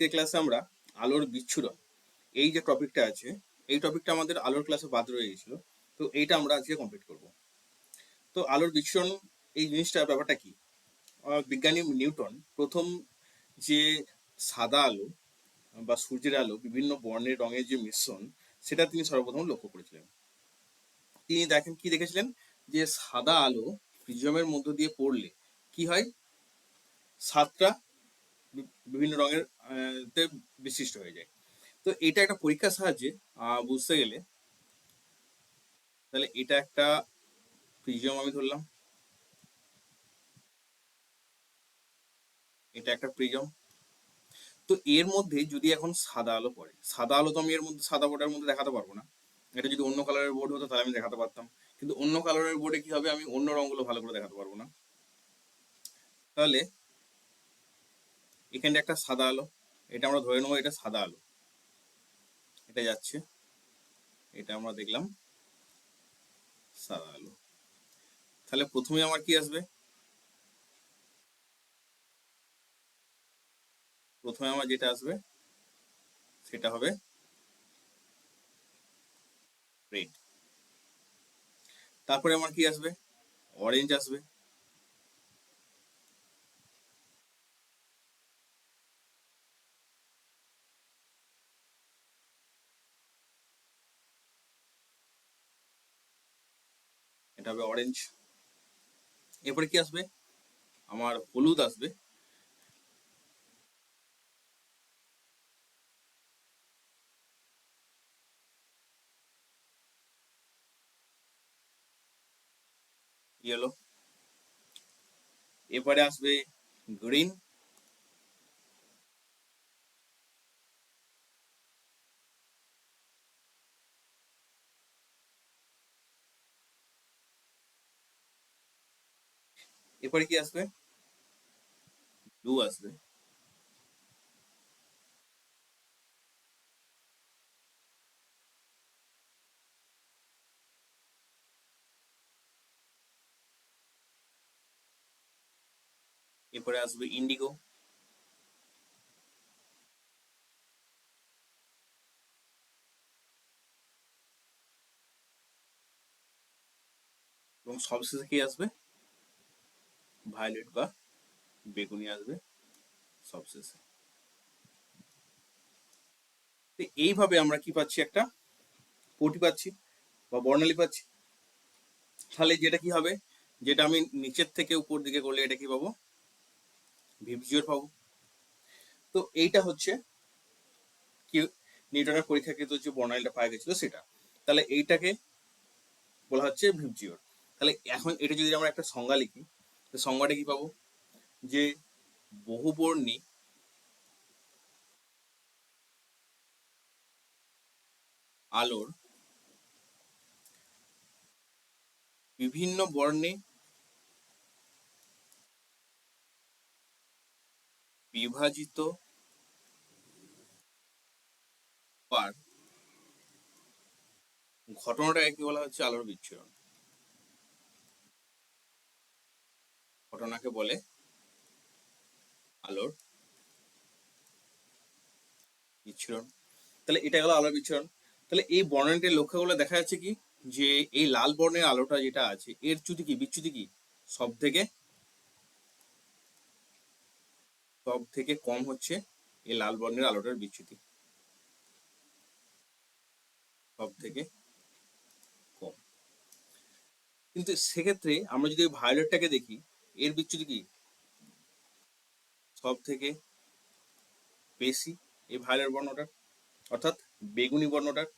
আজকের ক্লাসে আমরা আলোর বিচ্ছুরণ, এই যে টপিকটা আছে, এই টপিকটা আমাদের আলোর ক্লাসে বাদ রয়ে গেছিল, তো এইটা আমরা আজকে কমপ্লিট করব। তো আলোর বিচ্ছুরণ, এই জিনিসটার ব্যাপারটা কি? বিজ্ঞানী নিউটন প্রথম যে সাদা আলো বা সূর্যের আলো বিভিন্ন বর্ণের রঙের যে মিশ্রণ, সেটা তিনি সর্বপ্রথম লক্ষ্য করেছিলেন। তিনি দেখেন, কি দেখেছিলেন? যে সাদা আলো প্রিজমের মধ্য দিয়ে পড়লে কি হয়? সাতটা বিভিন্ন রঙের বিশিষ্ট হয়ে যায়। তো এটা একটা পরীক্ষার সাহায্যে বুঝতে গেলে তাহলে এটা একটা প্রিজম আমি ধরলাম। এটা একটা প্রিজম। তো এর মধ্যে যদি এখন সাদা আলো পড়ে, সাদা আলো তো আমি এর মধ্যে, সাদা বোর্ডের মধ্যে দেখাতে পারব না। এটা যদি অন্য কালারের বোর্ড হতো তাহলে আমি দেখাতে পারতাম। কিন্তু অন্য কালারের বোর্ডে কি হবে? আমি অন্য রঙগুলো ভালো করে দেখাতে পারব না। তাহলে এখানে একটা সাদা আলো। এটা আমরা ধরে নেব এটা সাদা আলো। এটা যাচ্ছে। এটা আমরা দেখলাম সাদা আলো। তাহলে প্রথমে আমার কি আসবে? প্রথমে আমার যেটা আসবে, সেটা হবে রেড তারপরে আমার কি আসবে? অরেঞ্জ আসবে। হবে অরেঞ্জ এরপরে কি আসবে? আমার হলুদ আসবে। ইয়েলো এরপরে আসবে গ্রিন এরপরে কি আসবে? ব্লু আসবে। এরপরে আসবে ইন্ডিগো এবং সবশেষে কি আসবে? ভায়োলেট বা বেগুনি আসবে, সবশেষে। এইভাবে আমরা কি পাচ্ছি একটা পটি পাচ্ছি বা বর্ণালী পাচ্ছি? তাহলে যেটা কি হবে? যেটা আমি নিচের থেকে উপর দিকে করলে এটা কি পাবো? ভিপজিওর পাবো। তো এইটা হচ্ছে কি নিউটনের পরীক্ষাকৃত যে বর্ণালীটা পাওয়া গেছিল সেটা। তাহলে এইটাকে বলা হচ্ছে ভিপজিওর তাহলে এখন এটা যদি আমরা একটা সংজ্ঞা লিখি তো সংজ্ঞাটা কি পাবো? যে বহুবর্ণী আলোর বিভিন্ন বর্ণে বিভাজিত হওয়ার ঘটনাটাকে কি বলা হচ্ছে? আলোর বিচ্ছুরণ। ঘটনাকে বলে আলোর বিচ্ছুরণ। তাহলে এটা গেল আলোর বিচ্ছুরণ। তাহলে এই বর্ণনাটির লক্ষ্যগুলো দেখা যাচ্ছে কি? যে এই লাল বর্ণের আলোটা যেটা আছে, এর চ্যুতি কি? বিচ্যুতি কি? সব থেকে সব থেকে কম হচ্ছে এই লাল বর্ণের আলোটার বিচ্যুতি সব থেকে কম। কিন্তু সেক্ষেত্রে আমরা যদি ভায়োলেটটাকে দেখি এর বিচ্যুতি কি? সব থেকে বেশি এই ভায়োলেট বর্ণটার, অর্থাৎ বেগুনি বর্ণটার।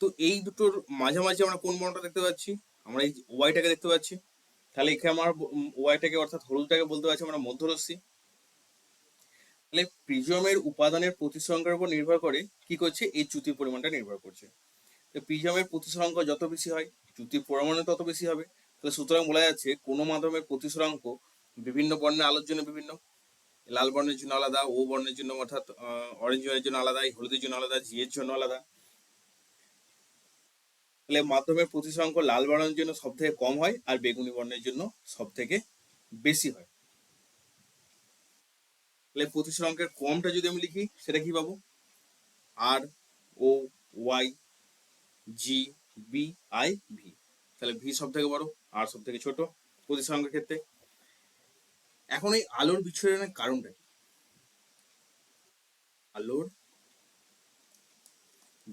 তো এই দুটোর মাঝামাঝি আমরা কোন বর্ণটা দেখতে পাচ্ছি? আমরা এই ওয়াইটাকে দেখতে পাচ্ছি। তাহলে এখানে আমার ওয়াইটাকে অর্থাৎ হলুদটাকে বলতে পারছি আমরা মধ্যরশ্মি। তাহলে প্রিজমের উপাদানের প্রতিসংখ্যার উপর নির্ভর করে কি করছে? এই চ্যুতির পরিমাণটা নির্ভর করছে। তো প্রিজমের প্রতিসংখ্যা যত বেশি হয়, চ্যুতির পরিমাণও তত বেশি হবে। তাহলে সুতরাং বলা যাচ্ছে কোনো মাধ্যমের প্রতিসরাঙ্ক বিভিন্ন বর্ণের আলোর জন্য বিভিন্ন। লাল বর্ণের জন্য আলাদা, ও বর্ণের জন্য অর্থাৎ অরেঞ্জ বর্ণের জন্য আলাদা হলুদের জন্য আলাদা জি এর জন্য আলাদা। তাহলে মাধ্যমের প্রতিসরাঙ্ক লাল বর্ণের জন্য সব থেকে কম হয় আর বেগুনি বর্ণের জন্য সব থেকে বেশি হয়। তাহলে প্রতিসরাঙ্কের কমটা যদি আমি লিখি, সেটা কি পাবো? R O Y G B I V তাহলে ভি সব থেকে বড়। আর সব থেকে ছোট প্রতিসরাঙ্কের ক্ষেত্রে। এখন এই আলোর বিচ্ছুরণের কারণটা কি? আলোর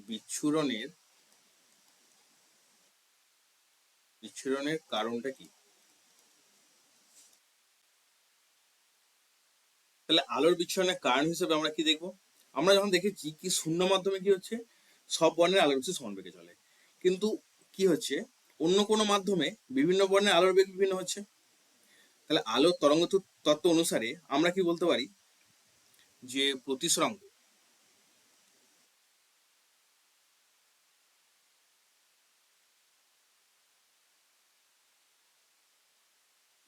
বিচ্ছুরণের বিচ্ছুরণের কারণটা কি? তাহলে আলোর বিচ্ছুরণের কারণ হিসেবে আমরা কি দেখব? আমরা যখন দেখেছি কি শূন্য মাধ্যমে কি হচ্ছে, সব বর্ণের আলোর বেশি সমান বেগে চলে। কিন্তু কি হচ্ছে? অন্য কোনো মাধ্যমে বিভিন্ন বর্ণের আলোর বেগ বিভিন্ন হচ্ছে। তাহলে আলোর তরঙ্গ তত্ত্ব- অনুসারে আমরা কি বলতে পারি? যে প্রতিসরাঙ্ক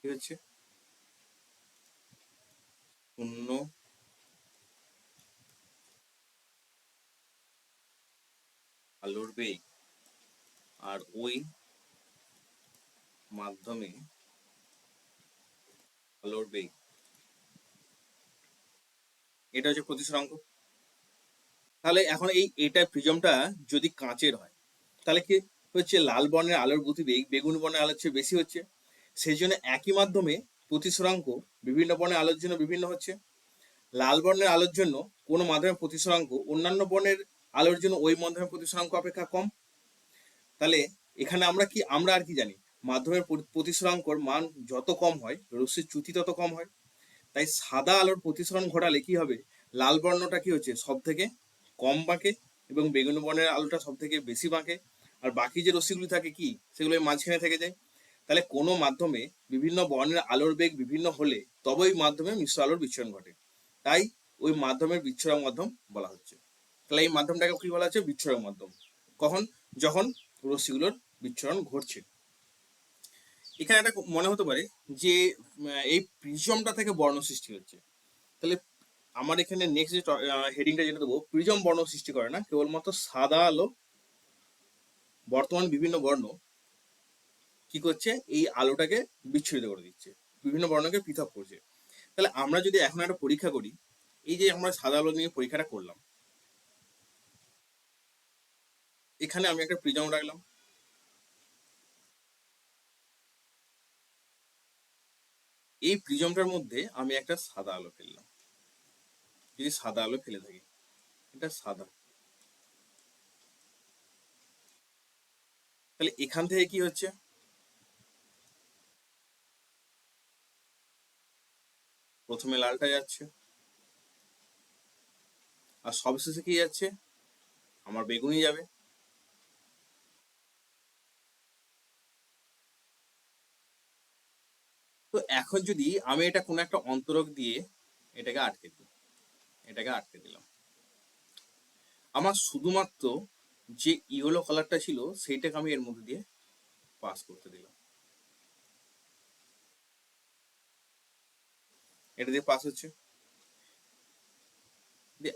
কি হচ্ছে? শূন্য। আলোর বেগ। আর ওই মাধ্যমে আলোর বেগ এটা হচ্ছে প্রতিসরাঙ্ক তাহলে এখন এই, এটা প্রিজমটা যদি কাঁচের হয়, তাহলে কি হচ্ছে লাল বর্ণের আলোর গতিবেগ বেগুন বর্ণের আলোর চেয়ে বেশি হচ্ছে? সেই জন্য একই মাধ্যমে প্রতিসরাঙ্ক বিভিন্ন বর্ণের আলোর জন্য বিভিন্ন হচ্ছে। লাল বর্ণের আলোর জন্য কোনো মাধ্যমের প্রতিসরাঙ্ক অন্যান্য বর্ণের আলোর জন্য ওই মাধ্যমের প্রতিসরাঙ্ক অপেক্ষা কম। তাহলে এখানে আমরা কি, আমরা আর কি জানি? মাধ্যমের প্রতি- প্রতিসরাঙ্কর মান যত কম হয়, রশ্মির চ্যুতি তত কম হয়। তাই সাদা আলোর প্রতিসরণ ঘটালে কি হবে? লাল বর্ণটা কি হচ্ছে? সব থেকে কম বাঁকে এবং বেগুনি বর্ণের আলোটা সব থেকে বেশি বাঁকে। আর বাকি যে রশ্মিগুলি থাকে কি? সেগুলো মাঝখানে থেকে যায়। তাহলে কোনো মাধ্যমে বিভিন্ন বর্ণের আলোর বেগ বিভিন্ন হলে তবে ওই মাধ্যমে মিশ্র আলোর বিচ্ছরণ ঘটে। তাই ওই মাধ্যমের বিচ্ছুরণ মাধ্যম বলা হচ্ছে। তাহলে এই মাধ্যমটাকে কি বলা হচ্ছে? বিচ্ছুরণ মাধ্যম। কখন? যখন রশ্মিগুলোর বিচ্ছরণ ঘটছে। এখানে একটা মনে হতে পারে যে এই প্রিজমটা থেকে বর্ণ সৃষ্টি হচ্ছে। তাহলে আমার এখানে নেক্সট যে হেডিংটা যেটা দেবো, প্রিজম বর্ণ সৃষ্টি করে না, কেবলমাত্র সাদা আলো, বর্তমান বিভিন্ন বর্ণ কি করছে? এই আলোটাকে বিচ্ছুরিত করে দিচ্ছে, বিভিন্ন বর্ণকে পৃথক করছে। তাহলে আমরা যদি এখন একটা পরীক্ষা করি, এই যে আমরা সাদা আলো নিয়ে পরীক্ষাটা করলাম, এখানে আমি একটা প্রিজম রাখলাম। এই প্রিজমটার মধ্যে আমি একটা সাদা আলো ফেললাম। যদি সাদা আলো ফেলে থাকি, এটা সাদা। তাহলে এখান থেকে কি হচ্ছে? প্রথমে লালটা যাচ্ছে। আর সবশেষে কি যাচ্ছে? আমার বেগুনি যাবে। তো এখন যদি আমি এটা কোনো একটা অন্তরক দিয়ে এটাকে আটকে দিই, এটাকে আটকে দিলাম। আমার শুধুমাত্র যে ইয়েলো কালারটা ছিল সেইটাকে আমি এর মধ্যে দিয়ে পাস করতে দিলাম। এটা দিয়ে পাস হচ্ছে।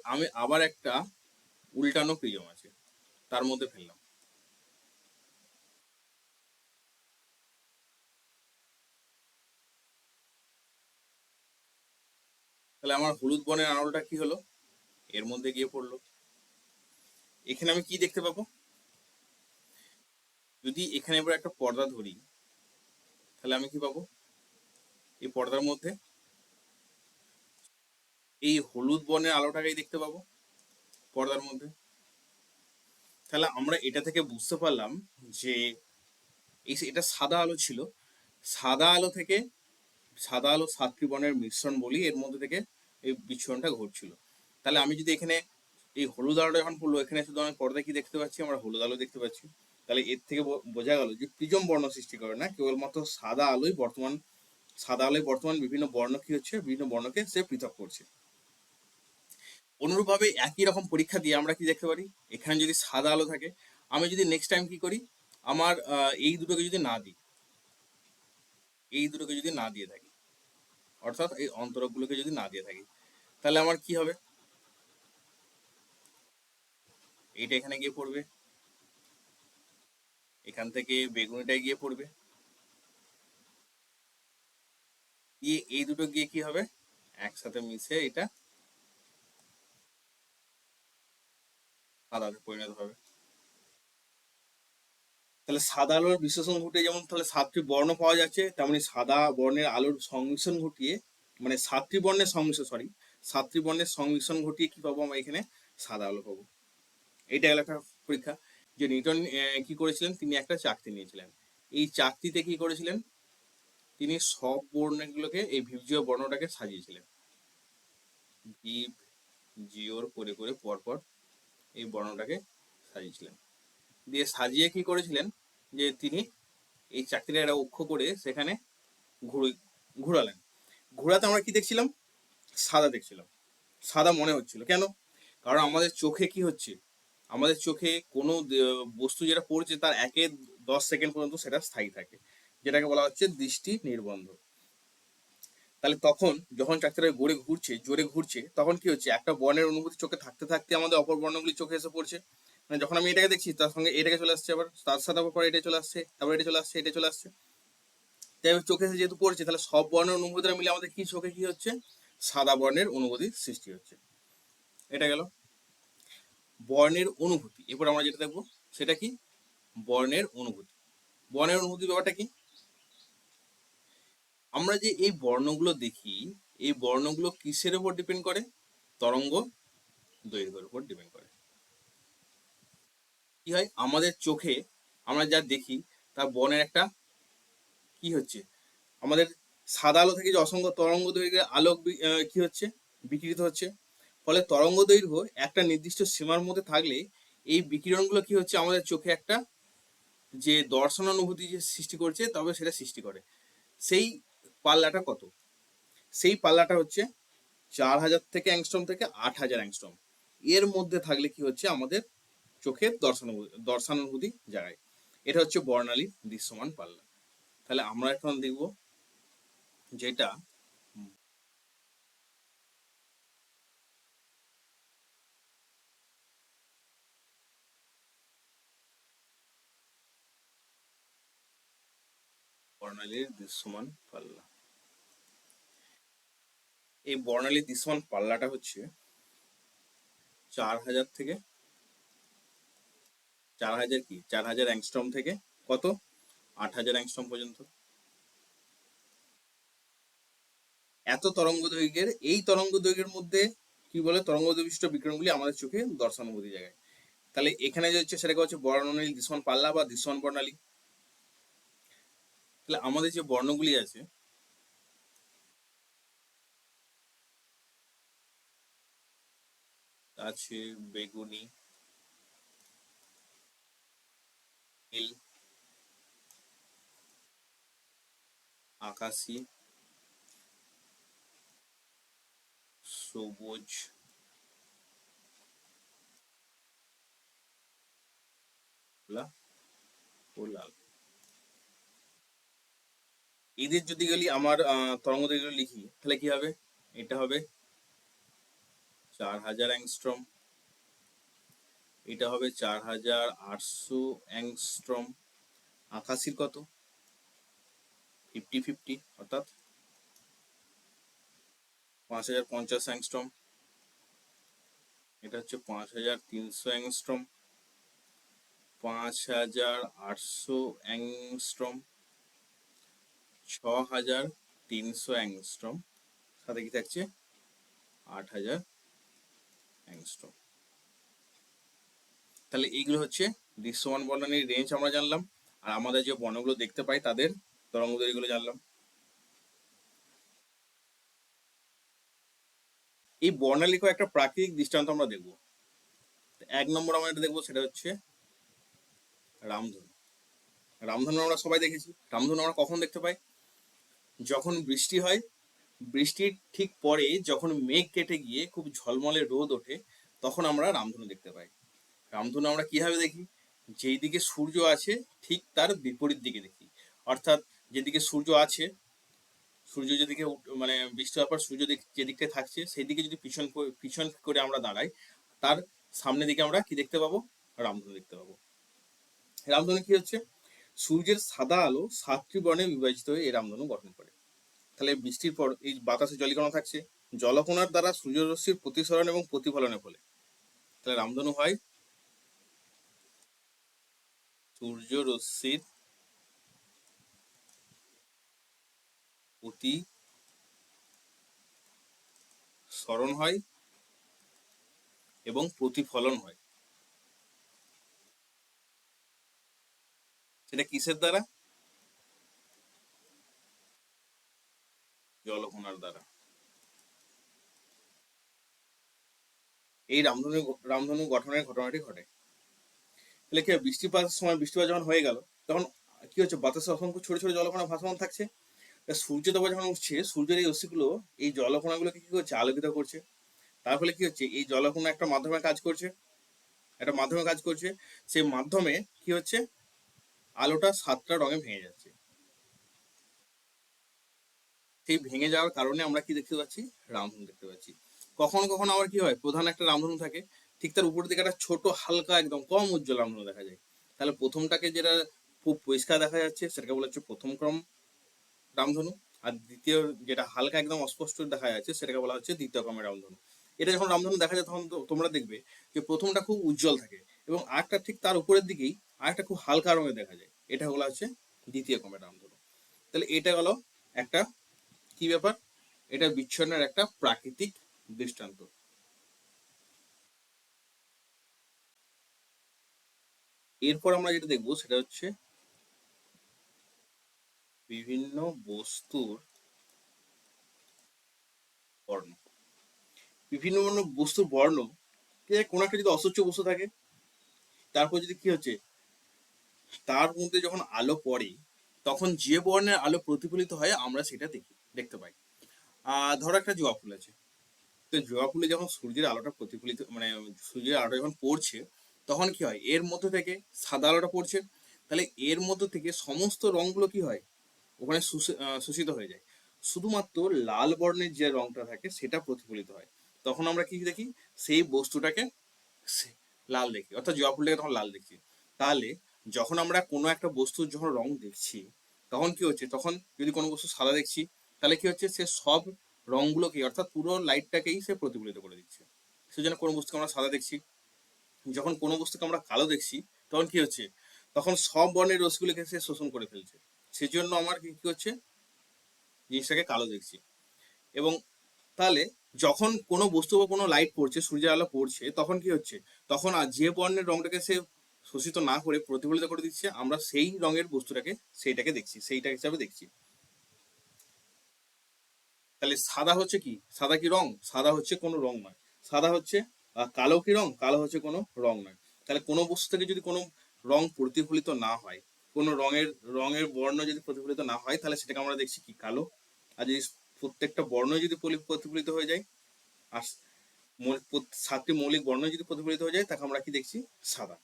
আমি আবার একটা উল্টানো প্রিজম আছে, তার মধ্যে ফেললাম। তাহলে আমার হলুদ বনের আড়লটা কি হলো? এর মধ্যে গিয়ে পড়ল। এখানে আমি কি দেখতে পাবো? যদি এখানে এবার একটা পর্দা ধরি, তাহলে আমি কি পাবো? এই পর্দার মধ্যে এই হলুদ বর্ণের আলোটাকেই দেখতে পাবো, পর্দার মধ্যে। তাহলে আমরা এটা থেকে বুঝতে পারলাম যে এই, এটা সাদা আলো ছিল। সাদা আলো থেকে সাদা আলো সাতটি বর্ণের মিশ্রণ বলি এর মধ্যে থেকে এই বিচ্ছুরণটা ঘটছিল। তাহলে আমি যদি এখানে এই হলুদ আলোটা যখন পড়ল, এখানে শুধু আমি পর্দায় কি দেখতে পাচ্ছি? আমরা হলুদ আলো দেখতে পাচ্ছি। তাহলে এর থেকে বোঝা গেল যে প্রিজম বর্ণ সৃষ্টি করে না, কেবলমাত্র সাদা আলোই বর্তমান, সাদা আলোয় বর্তমান বিভিন্ন বর্ণ কি হচ্ছে? বিভিন্ন বর্ণকে সে পৃথক করছে। অনুরূপভাবে একই রকম পরীক্ষা দিয়ে আমরা কি দেখতে পারি? এখানে যদি সাদা আলো থাকে, আমি যদি নেক্সট টাইম কি করি? আমার এই দুটোকে যদি না দিই, এই দুটোকে যদি না দিয়ে থাকি অর্থাৎ এই অন্তরকগুলোকে যদি না দিয়ে থাকি, তাহলে আমার কি হবে? এইটা এখানে গিয়ে পড়বে। এখান থেকে বেগুনিটায় গিয়ে পড়বে। গিয়ে এই দুটো গিয়ে কি হবে? একসাথে মিশে এটা সাদাতে পরিণত হবে। তাহলে সাদা আলোর বিশ্লেষণ ঘটিয়ে যেমন তাহলে সাতটি বর্ণ পাওয়া যাচ্ছে, তেমনি সাদা বর্ণের আলোর সংমিশ্রণ ঘটিয়ে মানে সাতটি বর্ণের সংমিশ্রণ সরি সাতটি বর্ণের সংমিশ্রণ ঘটিয়ে কি পাবো আমরা এখানে? সাদা আলো পাবো। এইটা গেল একটা পরীক্ষা। যে নিউটন কি করেছিলেন? তিনি একটা চাকতি নিয়েছিলেন। এই চাকতিতে কি করেছিলেন? তিনি সব বর্ণগুলোকে, এই ভিবজীয় বর্ণটাকে সাজিয়েছিলেন। ভিভ জিওর, করে করে, পরপর এই বর্ণটাকে সাজিয়েছিলেন। দিয়ে সাজিয়ে কি করেছিলেন? যে তিনি এই চাকরিটা একটা অক্ষ করে সেখানে ঘুরে, ঘুরালেন। ঘোরাতে আমরা কি দেখছিলাম? সাদা দেখছিলাম। সাদা মনে হচ্ছিল। কেন? কারণ আমাদের চোখে কি হচ্ছে? আমাদের চোখে কোনো বস্তু যেটা পড়ছে তার একে দশ সেকেন্ড পর্যন্ত সেটা স্থায়ী থাকে। যেটাকে বলা হচ্ছে দৃষ্টি নির্বন্ধ তাহলে তখন যখন চাকরিটা গড়ে ঘুরছে, জোরে ঘুরছে, তখন কি হচ্ছে? একটা বর্ণের অনুভূতি চোখে থাকতে থাকতে আমাদের অপর বর্ণগুলি চোখে এসে পড়ছে। মানে যখন আমি এটাকে দেখছি, তার সঙ্গে এটাকে চলে আসছে আবার, তার সাথে আবার এটা চলে আসছে তারপর এটা চলে আসছে এটা চলে আসছে। তাই চোখে যেহেতু পড়ছে, তাহলে সব বর্ণের অনুভূতিটা মিলে আমাদের কি চোখে কি হচ্ছে? সাদা বর্ণের অনুভূতি সৃষ্টি হচ্ছে। এটা গেল। বর্ণের অনুভূতি, এরপর আমরা যেটা দেখব, সেটা কি? বর্ণের অনুভূতি। বর্ণের অনুভূতি ব্যাপারটা কি? আমরা যে এই বর্ণগুলো দেখি, এই বর্ণগুলো কিসের উপর ডিপেন্ড করে? তরঙ্গ দৈর্ঘ্যের উপর ডিপেন্ড করে। কি হয়? আমাদের চোখে আমরা যা দেখি, তার বর্ণের একটা কি হচ্ছে? আমাদের সাদা আলো থেকে যে অসংখ্য তরঙ্গ দৈর্ঘ্যের আলোক কি হচ্ছে? বিকৃত হচ্ছে। ফলে তরঙ্গ দৈর্ঘ্য একটা নির্দিষ্ট সীমার মধ্যে থাকলে এই বিকিরণগুলো কি হচ্ছে? আমাদের চোখে একটা যে দর্শন অনুভূতি যে সৃষ্টি করছে, তবে সেটা সৃষ্টি করে। সেই পাল্লাটা কত? সেই পাল্লাটা হচ্ছে চার হাজার থেকে অ্যাংস্ট্রম থেকে আট হাজার অ্যাংস্ট্রম এর মধ্যে থাকলে কি হচ্ছে? আমাদের চোখের দর্শনানুভূতি দর্শনানুভূতি জাগায়। এটা হচ্ছে বর্ণালীর দৃশ্যমান পাল্লা। তাহলে আমরা এখন দেখব যেটা বর্ণালীর দৃশ্যমান পাল্লা। এই বর্ণালীর দৃশ্যমান পাল্লাটা হচ্ছে চার হাজার থেকে চার হাজার কি? চার হাজার অ্যাংস্ট্রম থেকে কত? আট হাজার অ্যাংস্ট্রম পর্যন্ত। এত তরঙ্গ দৈর্ঘ্যের, এই তরঙ্গ দৈর্ঘ্যের মধ্যে কি বলে? তরঙ্গ বিশিষ্ট বিকিরণগুলি আমাদের চোখে দর্শনানুভূতি জায়গায় তাহলে এখানে যে হচ্ছে সেটাকে হচ্ছে বর্ণালী দৃশ্যমান পাল্লা বা দৃশ্যমান বর্ণালী। তাহলে আমাদের যে বর্ণগুলি আছে আছে বেগুনি নীল আকাশি সবুজ ও লাল এদের যদি গেলি আমার তরঙ্গ লিখি, তাহলে কি হবে? এটা হবে চার হাজার অ্যাংস্ট্রম। এটা হবে চার হাজার আটশো অ্যাংস্ট্রম। আকাশির কত? ফিফটি ফিফটি, অর্থাৎ পাঁচ হাজার পঞ্চাশ অ্যাংস্ট্রম। এটা হচ্ছে পাঁচ হাজার তিনশো অ্যাংস্ট্রম। পাঁচ হাজার আটশো অ্যাংস্ট্রম। ছ হাজার তিনশো অ্যাংস্ট্রম। সাথে কি থাকছে? আট হাজার অ্যাংস্ট্রম। তাহলে এইগুলো হচ্ছে দৃশ্যমান বর্ণালীর রেঞ্জ আমরা জানলাম, আর আমাদের যে বর্ণগুলো দেখতে পাই তাদের তরঙ্গ দৈর্ঘ্যগুলো জানলাম। এই বর্ণালীকে একটা প্রাকৃতিক দৃষ্টান্ত আমরা দেখব। এক নম্বর আমরা এটা দেখব সেটা হচ্ছে রামধনু। রামধনু আমরা সবাই দেখেছি। রামধনু আমরা কখন দেখতে পাই? যখন বৃষ্টি হয়, বৃষ্টির ঠিক পরে যখন মেঘ কেটে গিয়ে খুব ঝলমলে রোদ ওঠে, তখন আমরা রামধনু দেখতে পাই। রামধনু আমরা কীভাবে দেখি? যেই দিকে সূর্য আছে, ঠিক তার বিপরীত দিকে দেখি। অর্থাৎ যেদিকে সূর্য আছে, সূর্য যেদিকে মানে বৃষ্টি হওয়ার পর সূর্য দিক- যেদিকে থাকছে সেই দিকে যদি পিছন পিছন করে আমরা দাঁড়াই, তার সামনের দিকে আমরা কি দেখতে পাবো? রামধনু দেখতে পাবো। রামধনু কি হচ্ছে? সূর্যের সাদা আলো সাতটি বর্ণে বিভাজিত হয়ে এই রামধনু গঠন করে। তাহলে বৃষ্টির পর এই বাতাসে জলীকণা থাকছে। জলকণার দ্বারা সূর্যরশ্মির প্রতিসরণ এবং প্রতিফলনের ফলে। তাহলে রামধনু হয় সূর্য রশ্মির অতি স্মরণ হয় এবং প্রতিফলন হয়। সেটা কিসের দ্বারা? জলকণার দ্বারা। এই রামধনু রামধনু গঠনের ঘটনাটি ঘটে। কি বৃষ্টিপাতের সময় বৃষ্টিপাত যখন হয়ে গেল, তখন কি হচ্ছে, বাতাসে অসংখ্য ছোট ছোট জলকণা ভাসমান থাকছে। সূর্য যখন উঠছে, সূর্যের এই রশ্মিগুলো, এই জলকণাগুলোকে কি করছে আলোকিত করছে। তার ফলে কি হচ্ছে, এই জলকণা একটা মাধ্যমে কাজ করছে। একটা মাধ্যমে কাজ করছে, সেই মাধ্যমে কি হচ্ছে, আলোটা সাতটা রঙে ভেঙে যাচ্ছে। সেই ভেঙে যাওয়ার কারণে আমরা কি দেখতে পাচ্ছি, রামধনু দেখতে পাচ্ছি। কখনো কখনো আবার কি হয়, প্রধান একটা রামধনু থাকে ঠিক তার উপর দিকে একটা ছোট হালকা একদম কম উজ্জ্বল রামধনু দেখা যায়। তাহলে প্রথমটাকে যেটা খুব পরিষ্কার দেখা যাচ্ছে, সেটাকে বলা হচ্ছে প্রথম ক্রম রামধনু আর দ্বিতীয় যেটা হালকা একদম অস্পষ্ট দেখা যাচ্ছে, সেটাকে বলা হচ্ছে দ্বিতীয় ক্রমের রামধনু এটা যখন রামধনু দেখা যায়, তখন তোমরা দেখবে যে প্রথমটা খুব উজ্জ্বল থাকে এবং আরেকটা ঠিক তার উপরের দিকেই আরেকটা খুব হালকা রঙে দেখা যায়। এটা বলা হচ্ছে দ্বিতীয় ক্রমের রামধনু তাহলে এটা হলো একটা কি ব্যাপার? এটা বিচ্ছন্নের একটা প্রাকৃতিক দৃষ্টান্ত। এরপর আমরা যেটা দেখব সেটা হচ্ছে বিভিন্ন বস্তুর বর্ণ। বিভিন্ন বস্তুর বর্ণ কোনো একটা যদি অস্বচ্ছ বস্তু থাকে, তারপর যদি কি হচ্ছে, তার মধ্যে যখন আলো পড়ে, তখন যে বর্ণের আলো প্রতিফলিত হয়, আমরা সেটা দেখি, দেখতে পাই। ধরো একটা জবা ফুল আছে। তো জবা ফুলে যখন সূর্যের আলোটা প্রতিফলিত মানে সূর্যের আলোটা যখন পড়ছে তখন কি হয়? এর মধ্যে থেকে সাদা আলোটা পড়ছে। তাহলে এর মধ্যে থেকে সমস্ত রংগুলো কি হয়? ওখানে শুষে- শোষিত হয়ে যায়। শুধুমাত্র লাল বর্ণের যে রংটা থাকে, সেটা প্রতিফলিত হয়। তখন আমরা কি দেখি? সেই বস্তুটাকে লাল দেখি। অর্থাৎ জবা ফুলটাকে তখন লাল দেখছি তাহলে যখন আমরা কোনো একটা বস্তুর যখন রং দেখছি, তখন কি হচ্ছে? তখন যদি কোনো বস্তু সাদা দেখছি, তাহলে কি হচ্ছে? সে সব রংগুলোকে অর্থাৎ পুরো লাইটটাকেই সে প্রতিফলিত করে দিচ্ছে। সেজন্য কোনো বস্তুকে আমরা সাদা দেখছি। যখন কোনো বস্তুকে আমরা কালো দেখছি, তখন কি হচ্ছে? তখন সব বর্ণের রসগুলোকে সে শোষণ করে ফেলছে। সেজন্য আমার কি হচ্ছে? জিনিসটাকে কালো দেখছি। এবং তাহলে যখন কোনো বস্তু বা কোনো লাইট পড়ছে, সূর্যের আলো পড়ছে, তখন কি হচ্ছে? তখন যে বর্ণের রংটাকে সে শোষিত না করে প্রতিফলিত করে দিচ্ছে, আমরা সেই রঙের বস্তুটাকে সেইটাকে দেখছি, সেইটা হিসাবে দেখছি। তাহলে সাদা হচ্ছে কি? সাদা কি রং? সাদা হচ্ছে কোনো রং নয়। সাদা হচ্ছে কালো কি রং? কালো হচ্ছে কোনো রং নয়। তাহলে কোনো বস্তু থেকে যদি কোনো রং প্রতিফলিত না হয়, কোনো রঙের রঙের বর্ণ যদি প্রতিফলিত না হয়, তাহলে সেটাকে আমরা দেখছি কি, কালো? আর যদি প্রত্যেকটা বর্ণ যদি প্রতিফলিত হয়ে যায়, আর সাতটি মৌলিক বর্ণ যদি প্রতিফলিত হয়ে যায়, তাকে আমরা কি দেখছি? সাদা।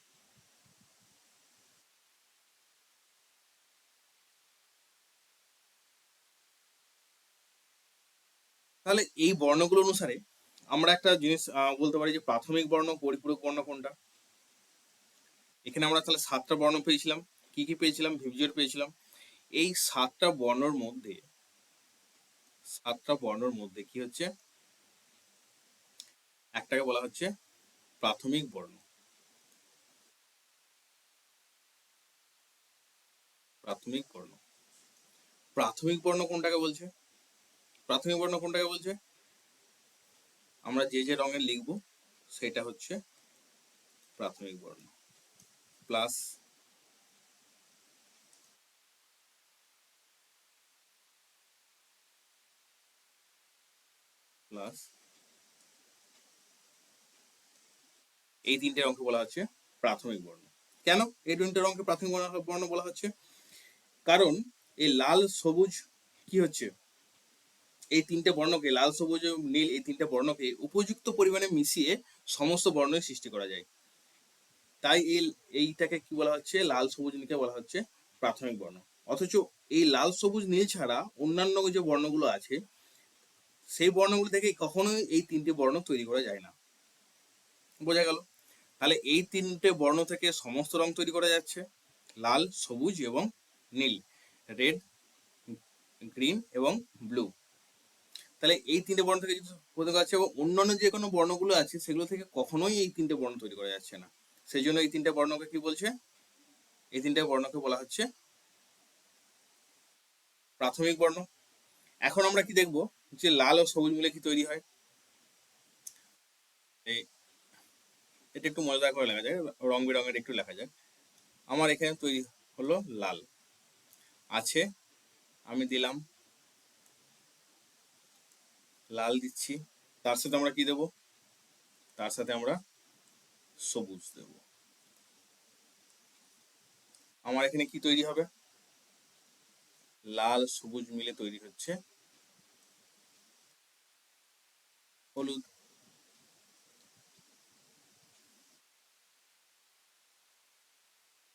তাহলে এই বর্ণগুলো অনুসারে আমরা একটা জিনিস বলতে পারি যে প্রাথমিক বর্ণ পরিপূরক বর্ণ কোনটা? এখানে আমরা তাহলে সাতটা বর্ণ পেয়েছিলাম। কি কি পেয়েছিলাম? ভিভিজুয়াল পেয়েছিলাম। এই সাতটা বর্ণর মধ্যে, সাতটা বর্ণর মধ্যে কি হচ্ছে? একটাকে বলা হচ্ছে প্রাথমিক বর্ণ। প্রাথমিক বর্ণ। প্রাথমিক বর্ণ কোনটাকে বলছে? প্রাথমিক বর্ণ কোনটাকে বলছে? আমরা যে যে রঙের লিখব, সেটা হচ্ছে প্রাথমিক বর্ণ প্লাস প্লাস এই তিনটে অঙ্ক বলা হচ্ছে প্রাথমিক বর্ণ। কেন এই তিনটে রঙকে প্রাথমিক বর্ণ বলা হচ্ছে? কারণ এই লাল সবুজ কি হচ্ছে? এই তিনটে বর্ণকে, লাল, সবুজ নীল, এই তিনটে বর্ণকে উপযুক্ত পরিমাণে মিশিয়ে সমস্ত বর্ণের সৃষ্টি করা যায়। তাই এই, এইটাকে কি বলা হচ্ছে? লাল, সবুজ নীলকে বলা হচ্ছে প্রাথমিক বর্ণ। অথচ এই লাল, সবুজ, নীল ছাড়া অন্যান্য যে বর্ণগুলো আছে, সেই বর্ণগুলো থেকে কখনোই এই তিনটে বর্ণ তৈরি করা যায় না। বোঝা গেল? তাহলে এই তিনটে বর্ণ থেকে সমস্ত রং তৈরি করা যাচ্ছে, লাল, সবুজ এবং নীল, রেড, গ্রিন এবং ব্লু। তাহলে এই তিনটে বর্ণ থেকে বোঝা যাচ্ছে এবং অন্যান্য যে কোনো বর্ণগুলো আছে, সেগুলো থেকে কখনোই এই তিনটে বর্ণ তৈরি করা যাচ্ছে না। সেই জন্য এই তিনটে বর্ণকে কি বলছে? এই তিনটে বর্ণকে বলা হচ্ছে প্রাথমিক বর্ণ। এখন আমরা কি দেখব যে লাল ও সবুজ মিলে কি তৈরি হয়? এই, এটা একটু মজাদার করে লেখা যায় রং বেরঙের একটু লেখা যায় আমার এখানে তৈরি হলো লাল। আছে, আমি দিলাম লাল দিচ্ছি। তার সাথে আমরা কি দেব? তার সাথে আমরা সবুজ দেব। আমার এখানে কি তৈরি হবে? লাল, সবুজ মিলে তৈরি হচ্ছে হলুদ।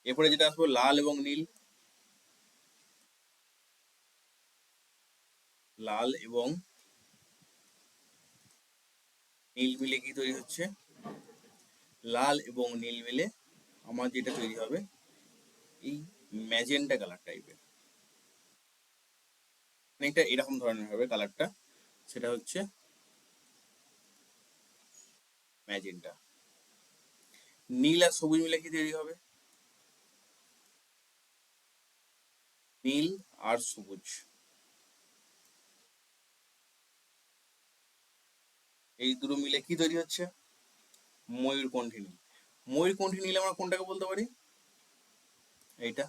এরপরে যেটা আসব, লাল এবং নীল। লাল এবং নীল মিলে কি তৈরি হচ্ছে? লাল এবং নীল মিলে আমার যেটা তৈরি হবে, এই ম্যাজেন্টা কালার টাইপের অনেকটা এরকম ধরনের হবে কালারটা সেটা হচ্ছে ম্যাজেন্টা। নীল আর সবুজ মিলে কি তৈরি হবে? নীল আর সবুজ। এই দুটো মিলে কি তৈরি হচ্ছে? ময়ূরকণ্ঠী নীল। ময়ূরকণ্ঠী নীল আমরা কোনটাকে বলতে পারি? এইটা।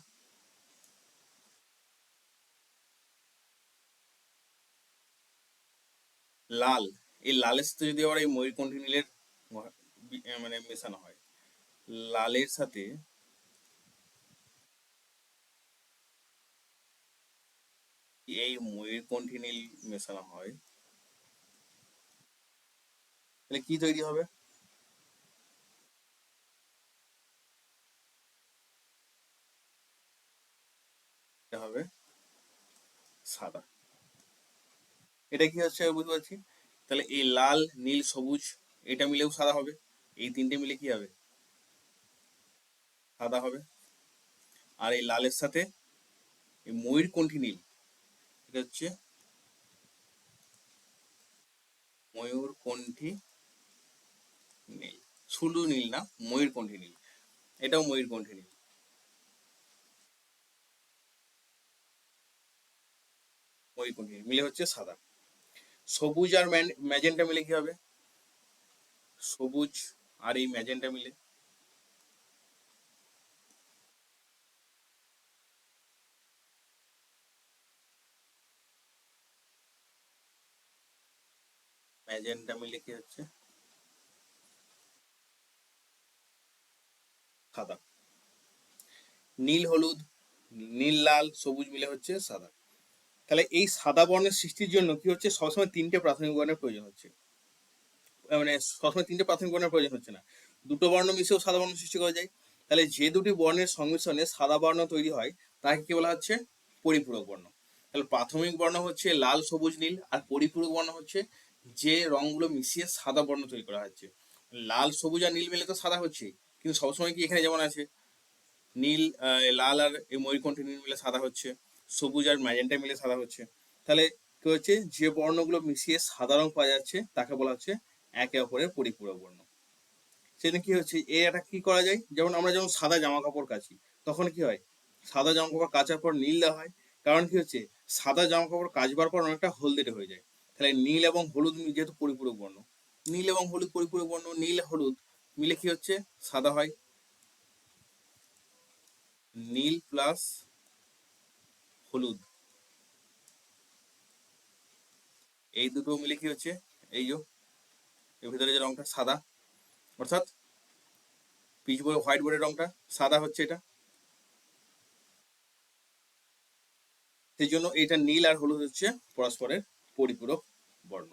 লাল। এই লালের সাথে যদি আবার এই ময়ূরকণ্ঠী নীলের মানে মেশানো হয়। লালের সাথে এই ময়ূরকণ্ঠী নীল মেশানো হয়। তাহলে কি তৈরি হবে? সাদা। এটা কি হচ্ছে বুঝতে পারছি? তাহলে এই লাল, নীল, সবুজ, এটা মিলেও সাদা হবে। এই তিনটে মিলে কি হবে? সাদা হবে। আর এই লালের সাথে এই ময়ূরকণ্ঠী নীল? এটা হচ্ছে ময়ূরকণ্ঠী নীল, শুধু নীল না ময়ূরকণ্ঠী নীল। এটাও ময়ূরকণ্ঠী নীল। ময়ূরকণ্ঠী মিলে হচ্ছে সাদা। সবুজ আর ম্যাজেন্টা মিলে কি হবে? সবুজ আর এই ম্যাজেন্টা মিলে। ম্যাজেন্টা মিলে কি হচ্ছে? সাদা। নীল হলুদ, নীল লাল, সবুজ মিলে হচ্ছে সাদা। তাহলে এই সাদা বর্ণের সৃষ্টির জন্য কি হচ্ছে? সবসময় তিনটে প্রাথমিক বর্ণের প্রয়োজন হচ্ছে। মানে সবসময় তিনটে প্রাথমিক বর্ণের প্রয়োজন হচ্ছে না। দুটো বর্ণ মিশেও সাদা বর্ণ সৃষ্টি করা যায়। তাহলে যে দুটি বর্ণের সংমিশ্রণে সাদা বর্ণ তৈরি হয়, তাকে কি বলা হচ্ছে? পরিপূরক বর্ণ। তাহলে প্রাথমিক বর্ণ হচ্ছে লাল, সবুজ, নীল, আর পরিপূরক বর্ণ হচ্ছে যে রংগুলো মিশিয়ে সাদা বর্ণ তৈরি করা হচ্ছে। লাল, সবুজ আর নীল মিলে তো সাদা হচ্ছে কিন্তু সবসময় কি এখানে যেমন আছে? নীল লাল আর এই ময়ূরকণ্ঠী নীল মিলে সাদা হচ্ছে, সবুজ আর ম্যাজেন্টা মিলে সাদা হচ্ছে। তাহলে কি হচ্ছে? যে বর্ণগুলো মিশিয়ে সাদা রং পাওয়া যাচ্ছে, তাকে বলা হচ্ছে একে অপরের পরিপূরক বর্ণ। সেদিন কি হচ্ছে? এ একটা কি করা যায়? যেমন আমরা যেমন সাদা জামা কাপড় কাচি, তখন কি হয়? সাদা জামা কাপড় কাচার পর নীল দেওয়া হয়। কারণ কি হচ্ছে? সাদা জামা কাপড় কাচবার পর অনেকটা হলদেটে হয়ে যায়। তাহলে নীল এবং হলুদ যেহেতু পরিপূরক বর্ণ, নীল এবং হলুদ পরিপূরক বর্ণ, নীল, হলুদ মিলে কি হচ্ছে? সাদা হয়। নীল প্লাস হলুদ। এই দুটো মিলে কি হচ্ছে? এই যে, এর ভিতরে যে রংটা সাদা, অর্থাৎ পিচ বোর্ড হোয়াইট বোর্ডের রংটা, সাদা হচ্ছে এটা। সেই জন্য এটা নীল আর হলুদ হচ্ছে পরস্পরের পরিপূরক বর্ণ।